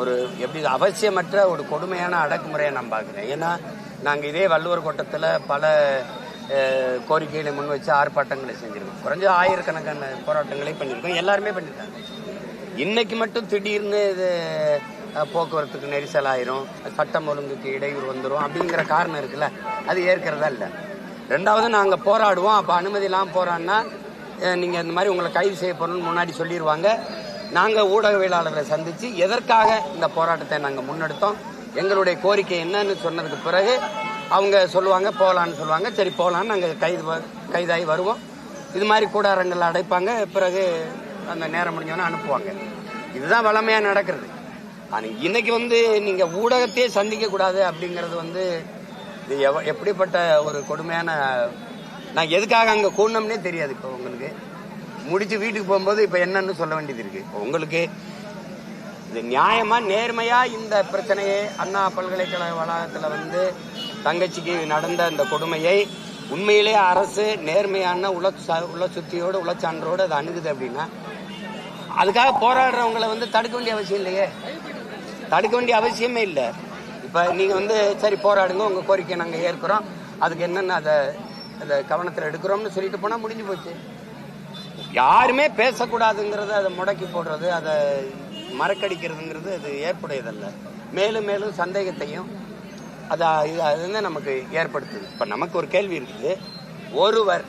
ஒரு எப்படி அவசியமற்ற ஒரு கொடுமையான அடக்குமுறையை நான் பார்க்குறேன். ஏன்னா நாங்கள் இதே வள்ளுவர் கோட்டத்தில் பல கோரிக்கைகளை முன் வச்சு ஆர்ப்பாட்டங்களை செஞ்சிருக்கோம். குறைஞ்ச ஆயிரக்கணக்கான போராட்டங்களையும் பண்ணியிருக்கோம் எல்லாருமே பண்ணியிருக்காங்க இன்னைக்கு மட்டும் திடீர்னு இது போக்குவரத்துக்கு நெரிசல் ஆயிரும். சட்டம் ஒழுங்குக்கு இடையூறு வந்துடும் அப்படிங்கிற காரணம் இருக்குல்ல. அது ஏற்கிறதா இல்லை. ரெண்டாவது நாங்கள் போராடுவோம். அப்போ அனுமதி இல்லாமல் போராடினா நீங்கள் இந்த மாதிரி உங்களை கைது செய்ய போறோம்னு முன்னாடி சொல்லிடுவாங்க நாங்கள் ஊடகவியலாளர்களை சந்தித்து எதற்காக இந்த போராட்டத்தை நாங்கள் முன்னெடுத்தோம் எங்களுடைய கோரிக்கை என்னன்னு சொன்னதுக்கு பிறகு அவங்க சொல்லுவாங்க போகலான்னு சொல்லுவாங்க. சரி போகலான்னு நாங்கள் கைது வ- கைதாகி வருவோம். இது மாதிரி கூடாரங்கள் அடைப்பாங்க. பிறகு அந்த நேரம் முடிஞ்சோன்னே அனுப்புவாங்க. இதுதான் வளமையாக நடக்கிறது. ஆனால் இன்னைக்கு வந்து நீங்கள் ஊடகத்தையே சந்திக்கக்கூடாது அப்படிங்கிறது வந்து இது எவ எப்படிப்பட்ட ஒரு கொடுமையான நான் எதுக்காக அங்கே கூடணும்னே தெரியாது இப்போ உங்களுக்கு. முடிச்சு வீட்டுக்கு போகும்போது இப்போ என்னன்னு சொல்ல வேண்டியது இருக்கு. உங்களுக்கு இது நியாயமா நேர்மையா இந்த பிரச்சனையை அண்ணா பல்கலைக்கழக வளாகத்துல வந்து தங்கச்சிக்கு நடந்த அந்த கொடுமையை உண்மையிலே அரசு நேர்மையான உள ச- சுத்தியோடு உளச்சான்றோடு அது அணுகுது அப்படின்னா அதுக்காக போராடுறவங்களை வந்து தடுக்க வேண்டிய அவசியம் இல்லையே? தடுக்க வேண்டிய அவசியமே இல்லை. இப்போ நீங்கள் வந்து சரி போராடுங்க உங்கள் கோரிக்கை நாங்கள் ஏற்கிறோம். அதுக்கு என்னென்ன அதை அதை கவனத்தில் எடுக்கிறோம்னு சொல்லிட்டு போனால் முடிஞ்சு போச்சு. யாருமே பேசக்கூடாதுங்கிறத அதை முடக்கி போடுறது அதை மறக்கடிக்கிறதுங்கிறது அது ஏற்புடையதல்ல. மேலும் மேலும் சந்தேகத்தையும் அது இது அது வந்து நமக்கு ஏற்படுத்துது. இப்போ நமக்கு ஒரு கேள்வி இருக்குது. ஒருவர்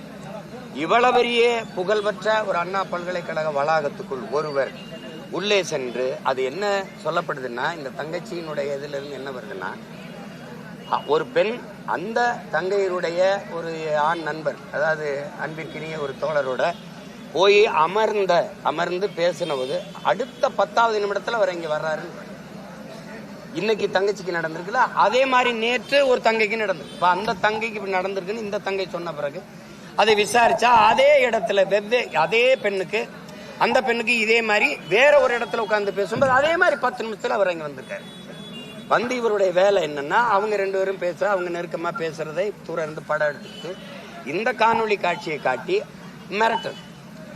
இவ்வளவு பெரிய புகழ்பெற்ற ஒரு அண்ணா பல்கலைக்கழக வளாகத்துக்குள் ஒருவர் உள்ளே சென்று அது என்ன சொல்லப்படுதுன்னா இந்த தங்கச்சியினுடைய இதிலிருந்து என்ன வருதுன்னா ஒரு பெண் அந்த தங்கையருடைய ஒரு ஆண் நண்பர் அதாவது அன்பிற்கினிய ஒரு தோழரோட போய் அமர்ந்த அமர்ந்து பேசினபோது அடுத்த பத்தாவது நிமிடத்துல அவர் இங்க வர்றாரு. இன்னைக்கு தங்கச்சிக்கு நடந்திருக்குல்ல அதே மாதிரி நேற்று ஒரு தங்கைக்கு நடந்தது இப்ப அந்த தங்கைக்கு இப்படி நடந்திருக்குன்னு இந்த தங்கை சொன்ன பிறகு அதை விசாரிச்சா அதே இடத்துல வெவ்வே அதே பெண்ணுக்கு அந்த பெண்ணுக்கு இதே மாதிரி வேற ஒரு இடத்துல உட்காந்து பேசும்போது அதே மாதிரி பத்து நிமிஷத்துல அவர் இங்கே வந்திருக்காரு. வந்து இவருடைய வேலை என்னன்னா அவங்க ரெண்டு பேரும் பேச அவங்க நெருக்கமா பேசுறதை தூரம் இருந்து படம் எடுத்து இந்த காணொளி காட்சியை காட்டி மிரட்டல்.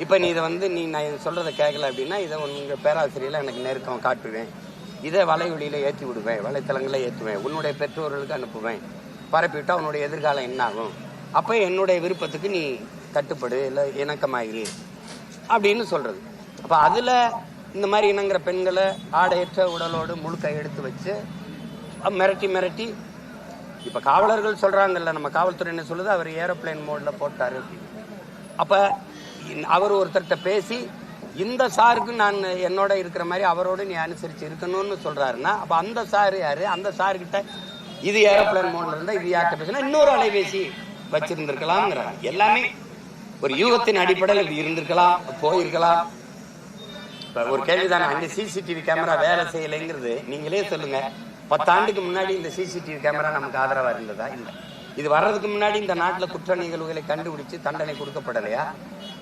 இப்போ நீ இதை வந்து நீ நான் சொல்கிறத கேட்கல அப்படின்னா இதை உங்கள் பேராசிரியரில் எனக்கு நெருக்கம் காட்டுவேன். இதை வலைவெளியில ஏற்றி விடுவேன் வலைத்தளங்களில் ஏற்றுவேன் உன்னுடைய பெற்றோர்களுக்கு அனுப்புவேன். பரப்பிவிட்டா உன்னுடைய எதிர்காலம் என்னாகும் அப்போ என்னுடைய விருப்பத்துக்கு நீ கட்டுப்படு இல்லை இணக்கமாயிரு அப்படின்னு சொல்கிறது அப்போ அதில் இந்த மாதிரி இணங்குற பெண்களை ஆடையற்ற உடலோடு முழுக்க எடுத்து வச்சு மிரட்டி மிரட்டி இப்போ காவலர்கள் சொல்கிறாங்கல்ல நம்ம காவல்துறை என்ன சொல்லுது? அவர் ஏரோப்ளேன் மோடில் போட்டாரு அப்படின்னு. அப்போ அவர் ஒருத்தர்கிட்ட பேசி இந்த சாருக்கு நான் என்னோட இருக்கிற மாதிரி அவரோட நீ அனுசரித்து இருக்கணும்னு சொல்கிறாருன்னா அப்போ அந்த சார் யார்? அந்த சார்கிட்ட இது ஏரோப்ளேன் மோட்ல இருந்தால் இது யார்கிட்ட பேசினா இன்னொரு அலைபேசி வச்சிருந்திருக்கலாம்ங்கிறாங்க. எல்லாமே ஒரு யூகத்தின் அடிப்படையில் இது இருந்திருக்கலாம் போயிருக்கலாம். இப்ப ஒரு கேள்விதானே அங்க சிசிடிவி கேமரா வேலை செய்யலைங்கிறது நீங்களே சொல்லுங்க. பத்தாண்டுக்கு முன்னாடி இந்த சிசிடிவி கேமரா நமக்கு ஆதரவாக இருந்ததா? இல்லை. இது வர்றதுக்கு முன்னாடி இந்த நாட்டில் குற்ற நிகழ்வுகளை கண்டுபிடிச்சு தண்டனை கொடுக்கப்படலையா?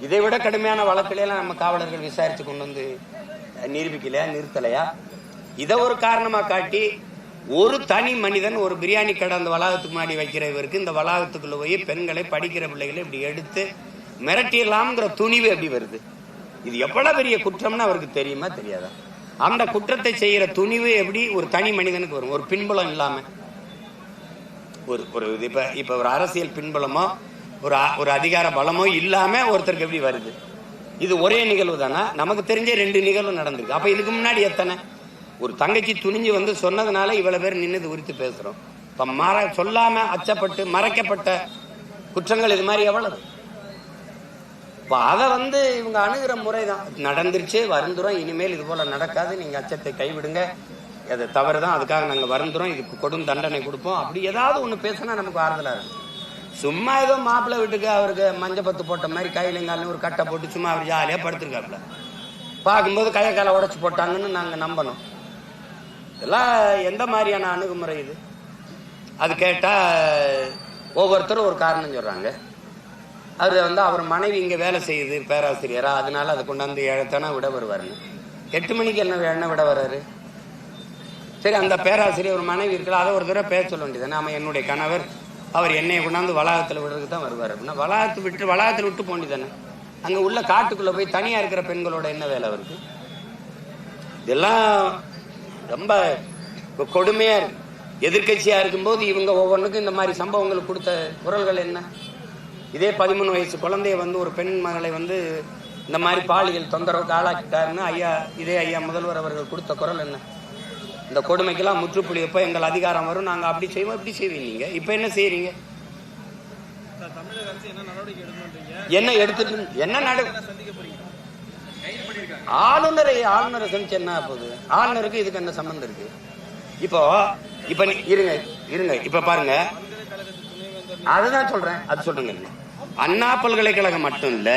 இதை விட கடுமையான வழக்கிலாம் நம்ம காவலர்கள் விசாரித்து கொண்டு வந்து நிரூபிக்கலையா நிறுத்தலையா? இதை ஒரு காரணமாக காட்டி ஒரு தனி மனிதன் ஒரு பிரியாணி கடை அந்த வளாகத்துக்கு முன்னாடி வைக்கிற இவருக்கு இந்த வளாகத்துக்குள்ளே போய் பெண்களை படிக்கிற பிள்ளைகளை இப்படி எடுத்து மிரட்டிடலாம்ங்கிற துணிவு எப்படி வருது? இது எவ்வளோ பெரிய குற்றம்னு அவருக்கு தெரியுமா தெரியாதா? அந்த குற்றத்தை செய்கிற துணிவு எப்படி ஒரு தனி மனிதனுக்கு வரும்? ஒரு பின்புலம் இல்லாமல் ஒரு ஒரு இது. இப்ப இப்ப ஒரு அரசியல் பின்பலமோ ஒரு அ- ஒரு அதிகார பலமோ இல்லாம ஒருத்தருக்கு எப்படி வருது? இது ஒரே நிகழ்வு தானா? நமக்கு தெரிஞ்ச ரெண்டு நிகழ்வு நடந்திருக்கு. அப்ப இதுக்கு முன்னாடி எத்தனை? ஒரு தங்கச்சி துணிஞ்சு வந்து சொன்னதுனால இவ்வளவு பேர் நின்று உரித்து பேசுகிறோம் பேசுறோம். இப்ப மற சொல்லாம அச்சப்பட்டு மறைக்கப்பட்ட குற்றங்கள் இது மாதிரி எவ்வளவு? இப்போ அதை வந்து இவங்க அணுகிற முறை தான் நடந்துருச்சு வருந்துரும் இனிமேல் இது போல நடக்காது. நீங்க அச்சத்தை கைவிடுங்க. அது தவறு தான் அதுக்காக நாங்கள் வருந்துறோம் இதுக்கு கொடும் தண்டனை கொடுப்போம். அப்படி ஏதாவது ஒன்று பேசினா நமக்கு ஆறுதலாக இருக்கும். சும்மா ஏதோ மாப்பிள்ளை வீட்டுக்கு அவருக்கு மஞ்சள் பத்து போட்ட மாதிரி கையிலங்காலும் ஒரு கட்டை போட்டு சும்மா அவர் ஜாலியாக படுத்துருக்காப்புல. பார்க்கும்போது கையை காலை உடச்சி போட்டாங்கன்னு நாங்கள் நம்பணும். இதெல்லாம் எந்த மாதிரியான அணுகுமுறை இது? அது கேட்டால் ஒவ்வொருத்தரும் ஒரு காரணம் சொல்கிறாங்க அவர் வந்து அவர் மனைவி இங்கே வேலை செய்யுது பேராசிரியராக அதனால அதை கொண்டாந்து ஏழத்தானா விட வருவாருன்னு. எட்டு மணிக்கு என்ன என்ன விட வர்றாரு? சரி அந்த பேராசிரியர் ஒரு மனைவி இருக்கல அதை ஒரு தடவை பேச சொல்ல வேண்டியது. நாம என்னுடைய கணவர் அவர் என்னை கொண்டாந்து வளாகத்தில் விடுறதுக்கு தான் வருவார். அப்படின்னா வளாகத்தை விட்டு வளாகத்தில் விட்டு போண்டிதானே அங்கே உள்ள காட்டுக்குள்ளே போய் தனியாக இருக்கிற பெண்களோட என்ன வேலை அவருக்கு? இதெல்லாம் ரொம்ப கொடுமையாக இருக்கு. எதிர்கட்சியாக இருக்கும்போது இவங்க ஒவ்வொன்றுக்கும் இந்த மாதிரி சம்பவங்களுக்கு கொடுத்த குரல்கள் என்ன? இதே பதிமூணு வயசு குழந்தைய வந்து ஒரு பெண் மகளை வந்து இந்த மாதிரி பாலியல் தொந்தரவுக்கு ஆளாக்கிட்டாருன்னு ஐயா இதே ஐயா முதல்வர் அவர்கள் கொடுத்த குரல் என்ன? இந்த கொடுமைக்கெல்லாம் முற்றுப்புள்ளி. எப்போ எங்கள் அதிகாரம் வரும். நாங்கள் அப்படி செய்வோம் இப்படி செய்வீங்க நீங்க. இப்போ என்ன அரசு என்ன எடுத்துட்டு என்ன நடு ஆளுநரை ஆளுநரை சந்திச்சு என்ன போகுது ஆளுநருக்கு இதுக்கு என்ன சம்பந்தம் இருக்கு? இப்போ இப்ப இருங்க இருங்க. இப்ப பாருங்க. அதுதான் சொல்றேன். அது சொல்லுங்க. அண்ணா பல்கலைக்கழகம் மட்டும் இல்ல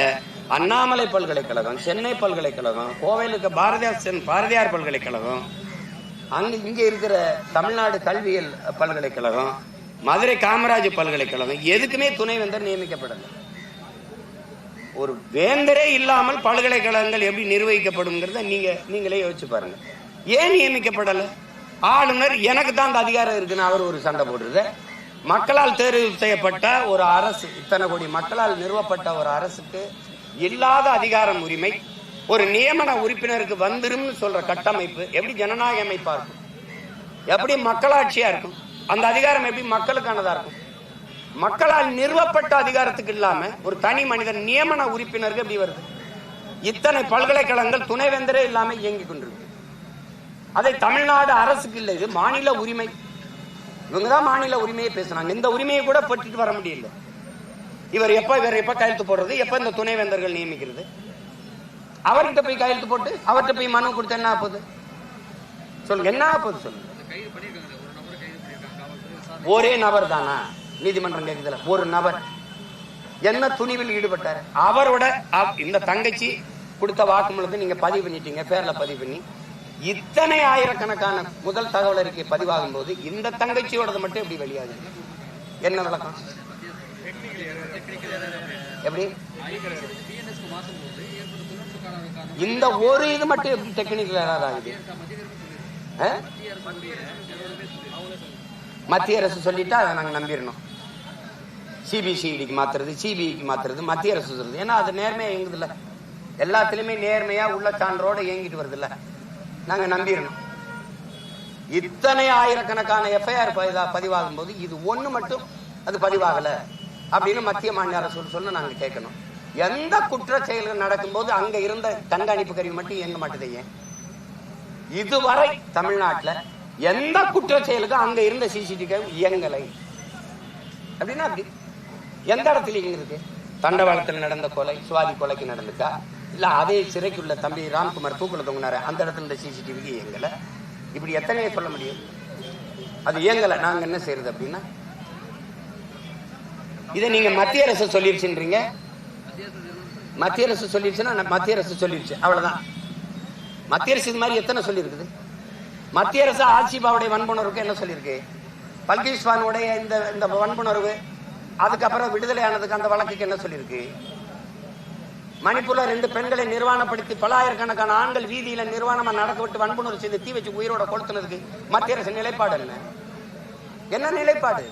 அண்ணாமலை பல்கலைக்கழகம் சென்னை பல்கலைக்கழகம் கோவையில் இருக்க பாரதியார் சென் பாரதியார் பல்கலைக்கழகம் அங்க இங்க இருக்கிற தமிழ்நாடு கல்வியல் பல்கலைக்கழகம் மதுரை காமராஜ் பல்கலைக்கழகம் எதுக்குமே துணைவேந்தர் நியமிக்கப்படலை. ஒரு வேந்தரே இல்லாமல் பல்கலைக்கழகங்கள் எப்படி நிர்வகிக்கப்படுங்கிறத நீங்க நீங்களே யோசிச்சு பாருங்க. ஏன் நியமிக்கப்படலை? ஆளுநர் எனக்கு தான் அந்த அதிகாரம் இருக்குன்னு அவர் ஒரு சண்டை போடுறது மக்களால் தேர்வு செய்யப்பட்ட ஒரு அரசு இத்தனை கோடி மக்களால் நிறுவப்பட்ட ஒரு அரசுக்கு இல்லாத அதிகாரம் உரிமை ஒரு நியமன உறுப்பினருக்கு வந்துரும்னு சொல்ற கட்டமைப்பு எப்படி ஜனநாயக அமைப்பா இருக்கும்? எப்படி மக்களாட்சியா இருக்கும்? அந்த அதிகாரம் எப்படி மக்களுக்கானதா இருக்கும்? மக்களால் நிறுவப்பட்ட அதிகாரத்துக்கு இல்லாம ஒரு தனி மனிதன் நியமன உறுப்பினருக்கு எப்படி வருது? இத்தனை பல்கலைக்கழகங்கள் துணைவேந்தரே இல்லாம இயங்கிக் கொண்டிருக்கு. அதை தமிழ்நாடு அரசுக்கு இல்லை இது மாநில உரிமை. இவங்க தான் மாநில உரிமையை பேசுறாங்க. இந்த உரிமையை கூட பெற்றுட்டு வர முடியல. இவர் எப்ப இவர் எப்ப கையெழுத்து போடுறது? எப்ப இந்த துணைவேந்தர்கள் நியமிக்கிறது? அவர்கிட்ட போய் கையெழுத்து போட்டு அவர்கிட்ட போய் மனு கொடுத்தா என்ன ஆகுது போகுது சொல்லுங்க என்ன ஆகுது போகுது சொல்லுங்க ஒரே நபர் தானா? நீதிமன்றம் கேட்குதுல ஒரு நபர். என்ன துணிவில் ஈடுபட்டார்? அவரோட இந்த தங்கச்சி கொடுத்த வாக்குமூலத்தை நீங்க பதிவு பண்ணிட்டீங்க பேர்ல பதிவு பண்ணி. இத்தனை ஆயிரக்கணக்கான முதல் தகவல் அறிக்கை பதிவாகும் போது இந்த தங்கச்சியோடது மட்டும் எப்படி வெளியாது என்ன விளக்கம்? எப்படி? இந்த ஒரு இது மட்டும் எப்படி டெக்னிக்கல் எரர் ஆகுது ஆ? மத்திய அரசு சொல்லிட்டா அதை நாங்கள் நம்பிடணும். சிபிசிஐடிக்கு மாத்துறது சிபிஐக்கு மாத்துறது மத்திய அரசு சொல்றது. ஏன்னா அது நேர்மையா இயங்குதுல்ல. எல்லாத்துலயுமே நேர்மையா உள்ள சான்றோட இயங்கிட்டு வருதுல்ல. நாங்க நம்பிடணும். இத்தனை ஆயிரக்கணக்கான எஃப்ஐஆர் பதிவாகும் போது இது ஒண்ணு மட்டும் அது பதிவாகல. அப்படின்னு மத்திய மாநில அரசு சொல்ல நாங்க கேட்கணும். எந்த குற்ற செயல்கள் நடக்கும்போது அங்க இருந்த கண்காணிப்பு கருவி மட்டும் இயங்க மாட்டுது இதுவரை தமிழ்நாட்டுல எந்த குற்ற செயலுக்கும் அங்க இருந்த சிசிடிவி இயங்கலை. அப்படின்னா அப்படி. எந்த இடத்துல இருக்கு தண்டவாளத்தில் நடந்த கொலை சுவாதி கொலைக்கு நடந்துட்டா இல்ல அதே சிறைக்குள்ள தம்பி ராம்குமார் தூக்குல தொங்கினாரு? அந்த இடத்துல இந்த சிசிடிவிக்கு இயங்கல. இப்படி எத்தனையே சொல்ல முடியும். அது இயங்கல. நாங்க என்ன செய்யறது அப்படின்னா? இதை நீங்க மத்திய அரசு சொல்லிருச்சுன்றீங்க. மத்திய அரசு சொல்லிருச்சுன்னா மத்திய அரசு சொல்லிடுச்சு அவ்வளவுதான். மத்திய அரசு இது மாதிரி எத்தனை சொல்லியிருக்குது? மத்திய அரசு ஆட்சிபாவுடைய வன்புணர்வுக்கு என்ன சொல்லியிருக்கு? பல்கீஸ் இந்த இந்த வன்புணர்வு அதுக்கப்புறம் விடுதலை ஆனதுக்கு அந்த வழக்குக்கு என்ன சொல்லியிருக்கு? மணிப்பூர்ல ரெண்டு பெண்களை நிர்வாணப்படுத்தி பலாயிரக்கணக்கான ஆண்கள் வீதியில நிர்வாணமா நடக்க விட்டு வன்புணர்வு செய்து தீ வச்சு உயிரோட கொளுத்துனதுக்கு மத்திய அரசு நிலைப்பாடு என்ன? என்ன நிலைப்பாடு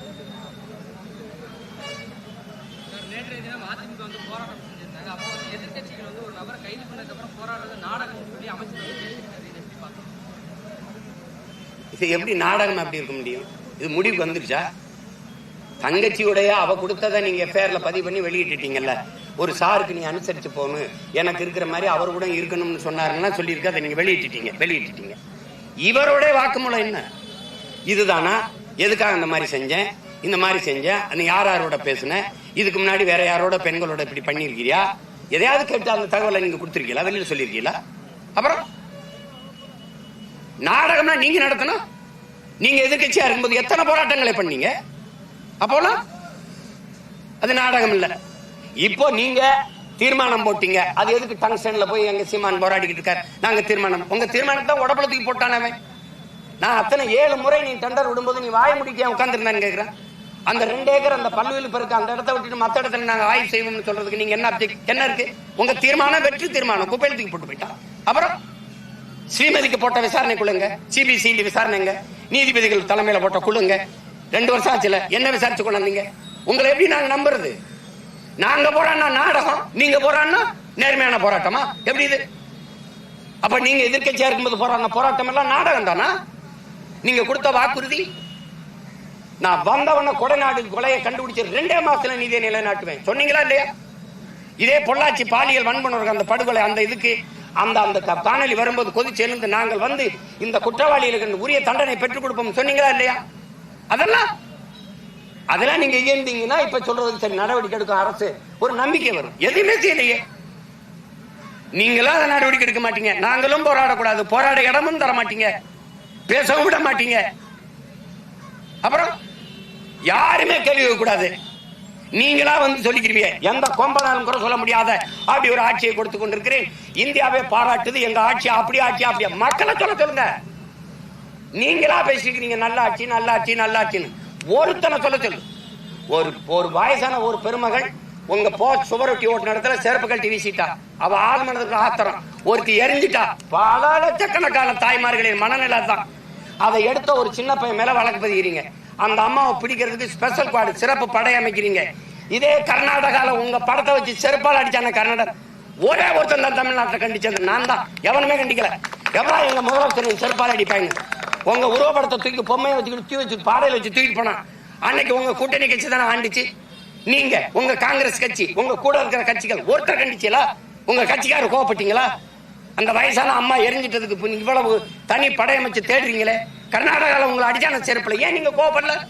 சார் நேற்றைய தினம் அதிமுக வந்து போராட்டம் செஞ்சிருந்தாங்க அப்போ வந்து எதிர்க்கட்சிகள் வந்து ஒரு நபரை கைது பண்ணதுக்கப்புறம் போராடுறது நாடகம் சொல்லி அமைச்சர் எப்படி இது எப்படி நாடகம் அப்படி இருக்க முடியும்? இது முடிவுக்கு வந்துருச்சா? தங்கச்சியுடைய அவ கொடுத்ததை நீங்க எஃப்ஐஆர்ல பதிவு பண்ணி வெளியிட்டுட்டீங்கல்ல. ஒரு சாருக்கு நீ அனுசரிச்சு போகணும் எனக்கு இருக்கிற மாதிரி அவர் கூட இருக்கணும்னு சொன்னாருன்னா சொல்லியிருக்க அதை நீங்க வெளியிட்டுட்டீங்க வெளியிட்டுட்டீங்க. இவருடைய வாக்குமூலம் என்ன? இதுதானா? எதுக்காக இந்த மாதிரி செஞ்சேன்? இந்த மாதிரி செஞ்சேன்? நீ யார் யாரோட பேசுனேன் இதுக்கு முன்னாடி வேற யாரோட பெண்களோட இப்படி பண்ணியிருக்கிறியா? எதையாவது கேட்டு அந்த தகவலை நீங்க கொடுத்துருக்கீங்களா? வெளியில் சொல்லியிருக்கீங்களா? அப்புறம்? நாடகம்னா நீங்க நடத்தணும். நீங்க எதிர்கட்சியா இருக்கும்போது எத்தனை போராட்டங்களை பண்ணீங்க? அப்போலாம் அது நாடகம் இல்லை. இப்போ நீங்க தீர்மானம் போட்டீங்க. அது எதுக்கு டங்ஸ்டன்ல போய் எங்க சீமான் போராடிக்கிட்டு இருக்காரு? நாங்க தீர்மானம். உங்க தீர்மானத்தை உடம்புல தூக்கி போட்டானே நான் அத்தனை ஏழு முறை நீ டெண்டர் விடும்போது நீ வாய முடிக்க உட்காந்துருந்தான்னு கேட்கிறேன் அந்த ரெண்டு ஏக்கர் அந்த பல்லுவில் பெருக்கு அந்த இடத்த விட்டுட்டு மற்ற இடத்துல நாங்கள் ஆய்வு செய்வோம்னு சொல்றதுக்கு நீங்க என்ன என்ன இருக்கு? உங்க தீர்மானம் வெற்றி தீர்மானம். குப்பையில தூக்கி போட்டு போயிட்டா. அப்புறம் ஸ்ரீமதிக்கு போட்ட விசாரணை குழுங்க சிபிசிஐடி விசாரணைங்க நீதிபதிகள் தலைமையில போட்ட குழுங்க ரெண்டு வருஷம் ஆச்சுல. என்ன விசாரிச்சு கொண்டாந்தீங்க? உங்களை எப்படி நாங்க நம்புறது? நாங்க போறான்னா நாடகம் நீங்க போறான்னா நேர்மையான போராட்டமா? எப்படி இது? அப்ப நீங்க எதிர்கட்சியா இருக்கும்போது போறாங்க போராட்டம் எல்லாம் நாடகம் தானா நீங்க கொடுத்த வாக்குறுதி நான் வந்தவன கொடைநாடு கொலையை கண்டுபிடிச்சு ரெண்டே மாசத்துல நீதியை நிலைநாட்டுவேன். சொன்னீங்களா இல்லையா? இதே பொள்ளாச்சி பாலியல் வன்பனருக்கு அந்த படுகொலை அந்த இதுக்கு அந்த அந்த காணொலி வரும்போது கொதிச்சு எழுந்து நாங்கள் வந்து இந்த குற்றவாளிகளுக்கு உரிய தண்டனை பெற்றுக் கொடுப்போம் சொன்னீங்களா இல்லையா? அதெல்லாம் அதெல்லாம் நீங்க இயந்தீங்கன்னா இப்ப சொல்றது சரி நடவடிக்கை எடுக்கும் அரசு. ஒரு நம்பிக்கை வரும். எதுவுமே செய்யலையே. நீங்களா அதை நடவடிக்கை எடுக்க மாட்டீங்க. நாங்களும் போராடக்கூடாது. போராட இடமும் தர மாட்டீங்க. பேசவும் விட மாட்டீங்க. அப்புறம்? யாருமே கேள்வி கூடாது நீங்களா வந்து சொல்லிக்கிறீங்க. எந்த கொம்பனாலும் கூட சொல்ல முடியாத அப்படி ஒரு ஆட்சியை கொடுத்து கொண்டிருக்கிறேன். இந்தியாவே பாராட்டுது. எங்க ஆட்சி அப்படி ஆட்சி அப்படியா மக்களை சொல்ல சொல்லுங்க. நீங்களா பேசிக்கிறீங்க நல்லா ஆட்சி நல்ல ஆட்சி ஆட்சின்னு ஒருத்தனை சொல்ல சொல்லு. ஒரு ஒரு வயசான ஒரு பெருமகள் உங்க போ சுவரொட்டி ஓட்டு இடத்துல செருப்பு கழட்டி வீசிட்டா அவ ஆழ்மனதுக்கு ஆத்திரம். ஒருத்தி எரிஞ்சிட்டா. பல லட்சக்கணக்கான தாய்மார்களின் மனநிலை தான் அதை எடுத்த ஒரு சின்ன பையன் மேல வழக்கு பதிகிறீங்க. அந்த அம்மாவை பிடிக்கிறதுக்கு ஸ்பெஷல் குவாடு சிறப்பு படை அமைக்கிறீங்க. இதே கர்நாடகாவில் உங்க படத்தை வச்சு செருப்பால் அடிச்சான கர்நாடகா ஒரே ஒருத்தன் தான் தமிழ்நாட்டில் கண்டிச்சது. நான் தான். எவனுமே கண்டிக்கல. எவ்வளோ எங்க முதலமைச்சர் செருப்பால் அடிப்பாங்க உங்க உருவப்படத்தை தூக்கி பொம்மையை வச்சுக்கிட்டு தூக்கி வச்சு பாடையில் வச்சு தூக்கிட்டு போனான். அன்னைக்கு உங்க கூட்டணி கட்சி தானே ஆண்டுச்சு? நீங்க உங்க காங்கிரஸ் கட்சி உங்க கூட இருக்கிற கட்சிகள் ஒருத்தர் கண்டிச்சீங்களா? உங்க கட்சிக்காரர் கோவப்பட்டீங்களா? அந்த வயசான அம்மா எரிஞ்சிட்டதுக்கு இவ்வளவு தனி படையமைச்சு தேடுறீங்களே? கர்நாடகால உங்களை அடிச்சான செருப்பில். ஏன் நீங்க கோவப்படல?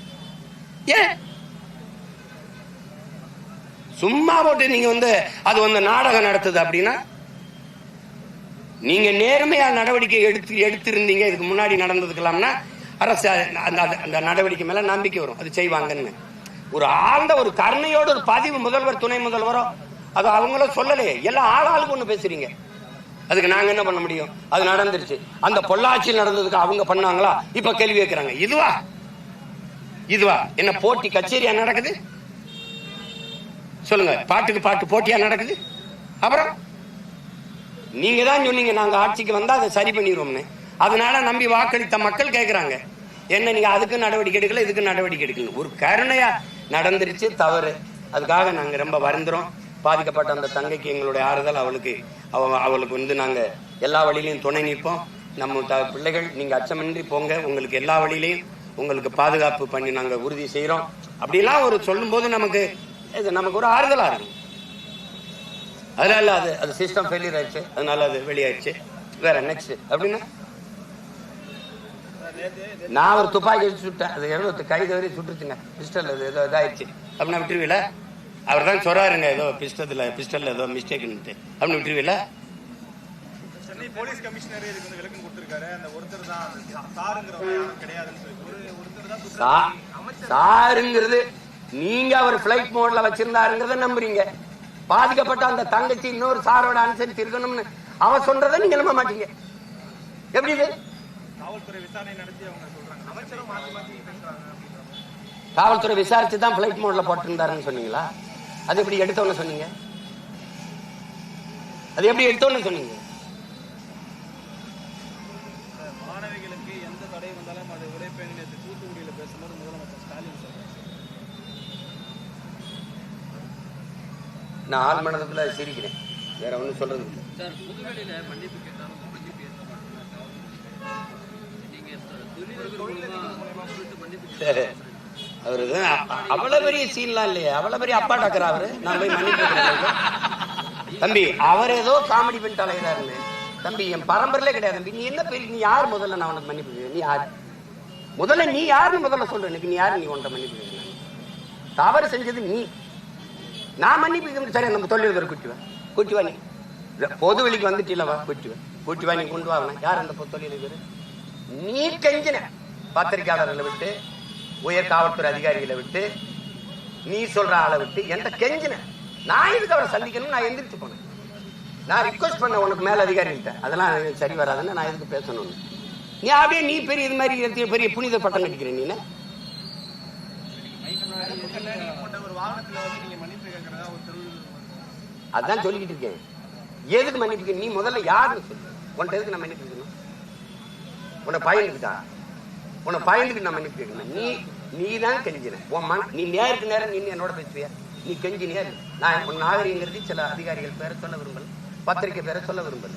ஏன்? சும்மா போட்டு நீங்க வந்து அது வந்து நாடகம் நடத்துது அப்படின்னா நீங்க நேர்மையா நடவடிக்கை எடுத்து எடுத்திருந்தீங்க இதுக்கு முன்னாடி நடந்ததுக்கலாம்னா அரசு அந்த அந்த- அந்த நடவடிக்கை மேல நம்பிக்கை வரும். அது செய்வாங்கன்னு. ஒரு ஆழ்ந்த ஒரு கருணையோட ஒரு பதிவு முதல்வர் துணை முதல்வரோ அது அவங்களும் சொல்லலையே. எல்லாம் ஆளாளுக்கு ஒண்ணு பேசுறீங்க. அதுக்கு நாங்க என்ன பண்ண முடியும்? அது நடந்துருச்சு. அந்த பொள்ளாச்சியில் நடந்ததுக்கு அவங்க பண்ணாங்களா? இப்ப கேள்வி வைக்கிறாங்க இதுவா? இதுவா? என்ன போட்டி கச்சேரியா நடக்குது? சொல்லுங்க. பாட்டுக்கு பாட்டு போட்டியா நடக்குது? அப்புறம்? நீங்க தான் சொன்னீங்க நாங்க ஆட்சிக்கு வந்தா அதை சரி பண்ணிடுவோம்னு அதனால நம்பி வாக்களித்த மக்கள் கேட்குறாங்க என்ன நீங்க அதுக்கு நடவடிக்கை எடுக்கல இதுக்கு நடவடிக்கை எடுக்கல. ஒரு கருணையா நடந்துருச்சு தவறு. அதுக்காக நாங்க ரொம்ப வருந்துறோம். பாதிக்கப்பட்ட அந்த தங்கைக்கு எங்களுடைய ஆறுதல். அவளுக்கு அவ அவளுக்கு வந்து நாங்க எல்லா வழியிலையும் துணை நிற்போம். நம்ம த- பிள்ளைகள் நீங்க அச்சமின்றி போங்க. உங்களுக்கு எல்லா வழியிலையும் உங்களுக்கு பாதுகாப்பு பண்ணி நாங்க உறுதி செய்யறோம் அப்படிலாம் ஒரு சொல்லும்போது நமக்கு இது நமக்கு ஒரு ஆறுதலா இருக்கும் அதனால அது அது சிஸ்டம் ஃபெயிலியர் ஆயிடுச்சு. அதனால அது வெளியாயிடுச்சு. வேற நெக்ஸ்ட் அப்படின்னா? நான் ஒரு துப்பாக்கி சுட்டேன். அது எவ்வளோ கை தவறி சுட்டுருச்சுங்க பிஸ்டல் அது ஏதோ இதாயிடுச்சு. அப்படின்னா விட்டுருவீங்களா? அவர் தான் சொல்றாருங்க ஏதோ பிஸ்டத்தில் பிஸ்டல்ல ஏதோ மிஸ்டேக்னுட்டு அப்படின்னு விட்டுருவீல சென்னை போலீஸ் கமிஷனரே இதுக்கு வந்து விளக்கம் கொடுத்திருக்காரு. அந்த ஒருத்தர் தான் அந்த சா- சாருங்கிறவங்க யாரும் கிடையாதுன்னு சொல்லி. ஒரு ஒருத்தர் தான் சா- சாருங்கிறது நீங்க அவர் பிளைட் மோட்ல வச்சிருந்தாருங்கிறத நம்புறீங்க. பாதிக்கப்பட்ட அந்த தங்கச்சி இன்னொரு சாரோட அனுசரிச்சு இருக்கணும்னு அவ சொல்றதை நீங்க நம்ப மாட்டீங்க. எப்படி இது? காவல்துறை விசாரணை நடத்தி அவங்க சொல்றாங்க. அமைச்சரும் மாத்தி மாத்தி பேசுறாங்க அப்படின்ற மாதிரி. காவல்துறை விசாரிச்சு தான் பிளைட் மோட்ல போட்டிருந்தாருன்னு சொன்னீங்களா? அது எப்படி எடுத்தோன்னு சொன்னீங்க? அது எப்படி எடுத்தோன்னு சொன்னீங்க? மாணவிகளுக்கு எந்த தடை வந்தாலும் அதை உடைப்பேன் நேற்று தூத்துக்குடியில பேசும்போது முதலமைச்சர் ஸ்டாலின் சொல்றாரு நான் ஆள் மனதுக்குள்ள சிரிக்கிறேன். வேற ஒண்ணும் சொல்றது இல்லை. சார் புதுவெளியில மன்னிப்பு கேட்டாலும் மன்னிப்பு ஏற்க மாட்டேங்கிறாங்க நீங்க மன்னிப்பு சரி. அவரு அவ்வளவு பெரிய சீன்லாம் இல்லையே. அவ்வளவு பெரிய அப்பா டாக்டர் அவரு. நான் போய் மன்னிப்பு தம்பி அவர் ஏதோ காமெடி பண்ணி தலைகிறாரு தம்பி என் பரம்பரையிலே கிடையாது. தம்பி நீ என்ன பெரிய நீ யார் முதல்ல நான் உனக்கு மன்னிப்பு நீ யார்? முதல்ல நீ யாருன்னு முதல்ல சொல்ற எனக்கு நீ யாரு? நீ உன்ட்ட மன்னிப்பு தவறு செஞ்சது நீ. நான் மன்னிப்பு சரி நம்ம தொழில் கூட்டி குட்டிவா குட்டிவா நீ. பொது வெளிக்கு வந்துட்டீல வா கூட்டி வா. நீ கொண்டு வாங்க யார் அந்த பொது தொழிலதிபர் நீ கெஞ்சின. பத்திரிகையாளர்களை விட்டு உயர் காவல்துறை அதிகாரிகளை விட்டு நீ சொல்ற ஆளை விட்டு எந்த கெஞ்சின. நான் இதுக்கு அவரை சந்திக்கணும் நான் எந்திரிச்சு போனேன். நான் ரிக்வஸ்ட் பண்ண உனக்கு மேல அதிகாரிகிட்ட அதெல்லாம் சரி வராதுன்னு நான் எதுக்கு பேசணும்னு. நீ அப்படியே நீ பெரிய இது மாதிரி பெரிய புனித பட்டம் கட்டிக்கிற நீ நீங்க அதான் சொல்லிக்கிட்டு இருக்கேன். எதுக்கு மன்னிப்பு நீ முதல்ல யாருன்னு சொல்லு. உன்ட்ட எதுக்கு நான் மன்னிப்பு உன்னை பயன் பயந்துக்கிட்டா உன்னை பயந்துக்கிட்டு நான் மன்னிப்பு நீ நீ தான் கெஞ்சின. உன் மன நீ நேருக்கு நேரம் நீ என்னோட பேசுவியா? நீ கெஞ்சினியா? நான் உன் நாகரிகங்கிறது சில அதிகாரிகள் பேரை சொல்ல விரும்பல. பத்திரிக்கை பேரை சொல்ல விரும்பல.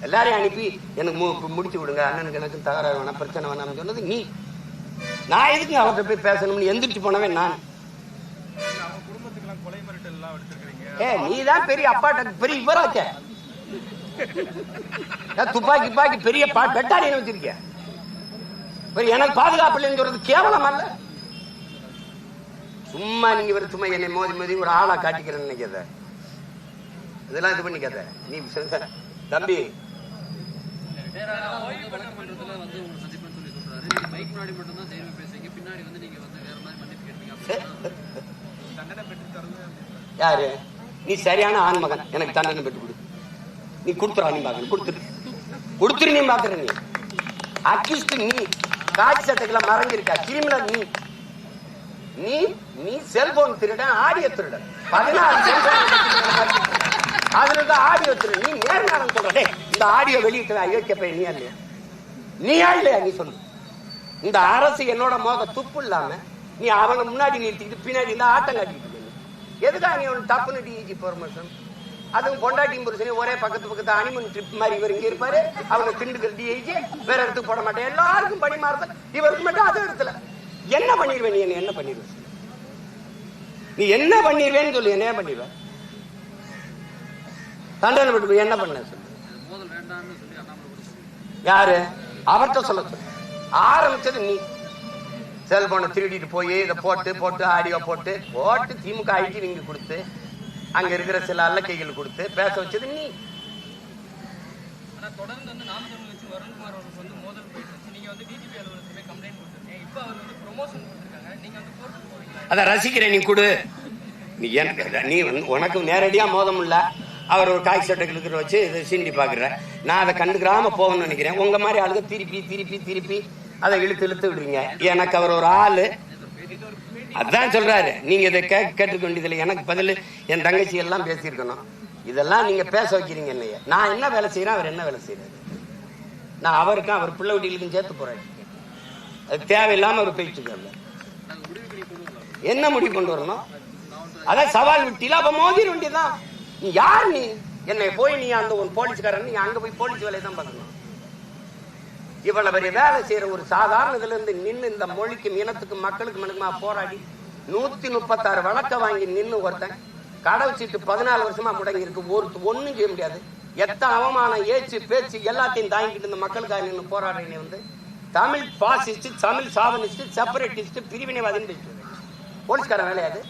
எல்லாரையும் அனுப்பி எனக்கு முடிச்சு விடுங்க. அண்ணனுக்கு எனக்கு தகராறு வேணாம் பிரச்சனை வேணாம்னு சொன்னது நீ. நான் எதுக்கு அவர்கிட்ட போய் பேசணும்னு எந்திரிச்சு போனவன் நான். ஏ நீ தான் பெரிய அப்பாட்ட பெரிய இவராச்ச. துப்பாக்கி துப்பாக்கி பெரிய பா- வச்சிருக்கேன் எனக்கு பாதுகாப்பு இல்லைன்னு சொல்றது கேவலம் அல்ல. சும்மா நீங்க ஒரு சும்மா என்னை மோதி மோதி ஒரு ஆளா காட்டிக்கிறேன்னு நினைக்காத. இதெல்லாம் இது பண்ணிக்காத. நீ சொல்ற, தம்பி. யாரு? நீ சரியான ஆண் மகன். எனக்கு தண்டனை பெற்று கொடு. நீ கொடுத்துறா நீ பாக்கணும் கொடுத்துரு. கொடுத்துரு நீ பாக்குற நீ. அக்யூஸ்ட் நீ காட்சி சட்டைகளை மறைஞ்சிருக்கா கிரிமினல் நீ. நீ நீ செல்போன் திருடன் ஆடியோ திருடன் பதினாறு அதுல இருந்து ஆடியோ திருடன் நீ நேர்காணல் சொல்ற. இந்த ஆடியோ வெளியிட்டு அயோக்கிய பையன் நீ இல்லையா? நீயா இல்லையா நீ சொல்லு இந்த அரசு என்னோட மோக துப்பு இல்லாம நீ அவனை முன்னாடி நிறுத்திக்கிட்டு பின்னாடி இந்த ஆட்டம் காட்டிட்டு எதுக்காக நீ. எதுக்கா தப்புன்னு டிஜி பெர்மிஷன் அதுவும் பொண்டாட்டியும் புருஷனையும் ஒரே பக்கத்து பக்கத்து அனிமன் ட்ரிப் மாதிரி இவர் இங்க இருப்பாரு. அவங்க திண்டுக்கல் டிஐஜி வேற இடத்துக்கு போட மாட்டேன். எல்லாருக்கும் பணி மாறுது இவருக்கு மட்டும் அதே இடத்துல. என்ன பண்ணிடுவேன் நீ? என்ன பண்ணிடுவேன் நீ என்ன பண்ணிடுவேன்னு சொல்லு. என்ன பண்ணிடுவேன் தண்டனை பட்டு என்ன பண்ண சொல்லு? யாரு? அவர்கிட்ட சொல்ல சொல்லு. ஆரம்பிச்சது நீ. செல்போனை திருடிட்டு போய் இதை போட்டு போட்டு ஆடியோ போட்டு போட்டு திமுக ஐடி நீங்க கொடுத்து அங்க இருக்கிற சில அல்லக்கைகள் கொடுத்து பேச வச்சது நீ. ஆனா தொடர்ந்து வந்து நாம் தமிழ் வச்சு வருண்குமார் அவருக்கு வந்து மோதல் போயிட்டு இருந்துச்சு. நீங்க வந்து டிஜிபி அலுவலகத்துல போய் கம்ப்ளைண்ட் கொடுத்துருக்கீங்க. இப்போ அவர் வந்து ப்ரொமோஷன் கொடுத்துருக்காங்க. நீங்க வந்து கோர்ட்டுக்கு போவீங்களா அதை ரசிக்கிறேன் நீ கொடு. நீ எனக்கு நீ வந்து உனக்கு நேரடியா மோதம் இல்ல. அவர் ஒரு காய் சட்டை இழுக்கிற வச்சு இதை சீண்டி பாக்குற. நான் அதை கண்டுக்கிறாம போகணும்னு நினைக்கிறேன். உங்க மாதிரி ஆளுங்க திருப்பி திருப்பி திருப்பி அதை இழுத்து இழுத்து விடுறீங்க. எனக்கு அவர் ஒரு ஆளு. அதான் சொல்றாரு. நீங்க இதை கே கேட்டுக்க வேண்டியதில்லை எனக்கு பதில் என் தங்கச்சி எல்லாம் பேசியிருக்கணும். இதெல்லாம் நீங்க பேச வைக்கிறீங்க என்னைய. நான் என்ன வேலை செய்யறேன் அவர் என்ன வேலை செய்யறாரு நான் அவருக்கும் அவர் பிள்ளை வீட்டிலுக்கும் சேர்த்து போறேன். அது தேவையில்லாம அவர் பேச்சு என்ன முடிவு கொண்டு வரணும்? அதான் சவால் விட்டில அப்ப மோதிர வேண்டியதான் நீ யார் நீ? என்னை போய் நீ அந்த ஒரு போலீஸ்காரன் நீ அங்க போய் போலீஸ் வேலையை தான் பார்க்கணும். இவ்வளவு பெரிய வேலை செய்யற ஒரு சாதாரண இதுல இருந்து நின்று இந்த மொழிக்கும் இனத்துக்கும் மக்களுக்கு எனக்குமா போராடி நூத்தி முப்பத்தாறு வழக்க வாங்கி நின்னு ஒருத்தன் கடவுள் சீட்டு பதினாலு வருஷமா முடங்கி இருக்கு ஒரு ஒன்னும் செய்ய முடியாது. எத்தனை அவமானம் ஏச்சு பேச்சு எல்லாத்தையும் தாங்கிட்டு இந்த மக்களுக்காக நின்று போராடுறீங்க வந்து Tamil fascist Tamil chauvinist separatist பிரிவினைவாதின்னு பேசிட்டு போலீஸ்காரன் வேலையாது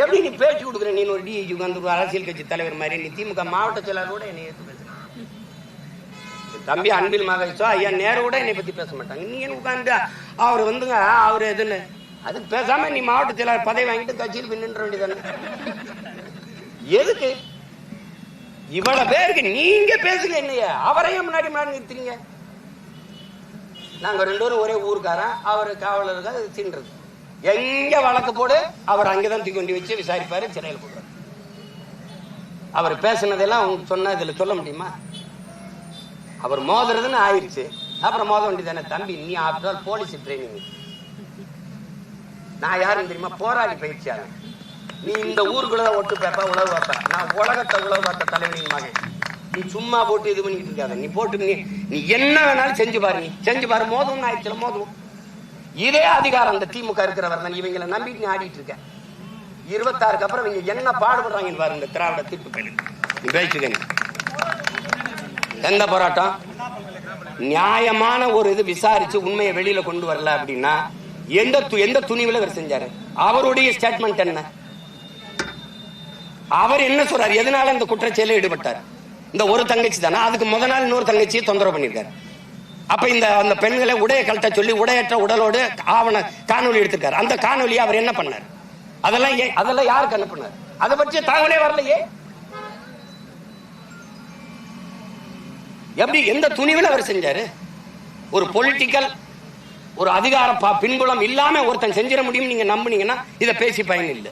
எப்படி நீ பேச்சு கொடுக்குற? நீ ஒரு டிஐஜி வந்து அரசியல் கட்சி தலைவர் மாதிரி. நீ திமுக மாவட்ட செயலாளரோட என்னை ஏற்று தம்பி அன்பில் மகேஷோ ஐயா நேரோட என்னை பத்தி பேச மாட்டாங்க. நீ என்ன உட்காந்து அவர் வந்துங்க அவர் எதுன்னு. அதுக்கு பேசாம நீ மாவட்ட செயலாளர் பதவி வாங்கிட்டு கட்சியில் போய் நின்ற வேண்டியதானே எதுக்கு? இவ்வளவு பேருக்கு நீங்க பேசுங்க என்னைய. அவரையும் முன்னாடி முன்னாடி நிறுத்துறீங்க. நாங்க ரெண்டு பேரும் ஒரே ஊருக்காரன் அவர் காவலருக்கு தின்றது. எங்க வழக்கு போடு அவர் அங்கதான் தூக்கி கொண்டு வச்சு விசாரிப்பாரு சிறையில் போடுறாரு. அவர் பேசுனதெல்லாம் உங்களுக்கு சொன்னா இதுல சொல்ல முடியுமா? அவர் மோதுறதுன்னு ஆயிடுச்சு. அப்புறம் மோத வேண்டியதானே தம்பி? நீ ஆஃப்டர் போலீஸ் ட்ரைனிங் நான் யாருன்னு தெரியுமா? போராடி பயிற்சியாளர். நீ இந்த ஊருக்குள்ளதான் ஒட்டு பேப்பா உழவு பார்ப்ப நான் உலகத்தை உழவு பார்த்த தலைவனின் மகன். நீ சும்மா போட்டு இது பண்ணிட்டு இருக்காத. நீ போட்டு நீ நீ என்ன வேணாலும் செஞ்சு பாரு நீ. செஞ்சு பாரு மோதும் ஆயிடுச்சுல மோதும் இதே அதிகாரம் இந்த திமுக இருக்கிறவர் தான். இவங்களை நம்பிட்டு நீ ஆடிட்டு இருக்க. இருபத்தாறுக்கு அப்புறம் இவங்க என்ன பாடுபடுறாங்கன்னு பாரு திராவிட தீர்ப்பு கையில் நீ எந்த போராட்டம்? நியாயமான ஒரு இது விசாரிச்சு உண்மையை வெளியில கொண்டு வரல அப்படின்னா எந்த து- எந்த துணிவில் அவர் செஞ்சாரு? அவருடைய ஸ்டேட்மெண்ட் என்ன? அவர் என்ன சொல்றாரு? எதனால இந்த குற்றச்செயலில் ஈடுபட்டார்? இந்த ஒரு தங்கச்சி தானே? அதுக்கு முத நாள் இன்னொரு தங்கச்சியை தொந்தரவு பண்ணிருக்காரு அப்ப இந்த அந்த பெண்களை உடைய கழட்ட சொல்லி உடையற்ற உடலோடு ஆவண காணொலி எடுத்திருக்காரு. அந்த காணொலியை அவர் என்ன பண்ணார்? அதெல்லாம் அதெல்லாம் யாருக்கு அனுப்புனார்? அதை பற்றிய தகவலே வரலையே? எப்படி எந்த துணிவில் அவர் செஞ்சாரு? ஒரு பொலிட்டிக்கல் ஒரு அதிகார பின்புலம் இல்லாம ஒருத்தன் செஞ்சிட முடியும் நீங்க நம்புனீங்கன்னா இதை பேசி பயன் இல்லை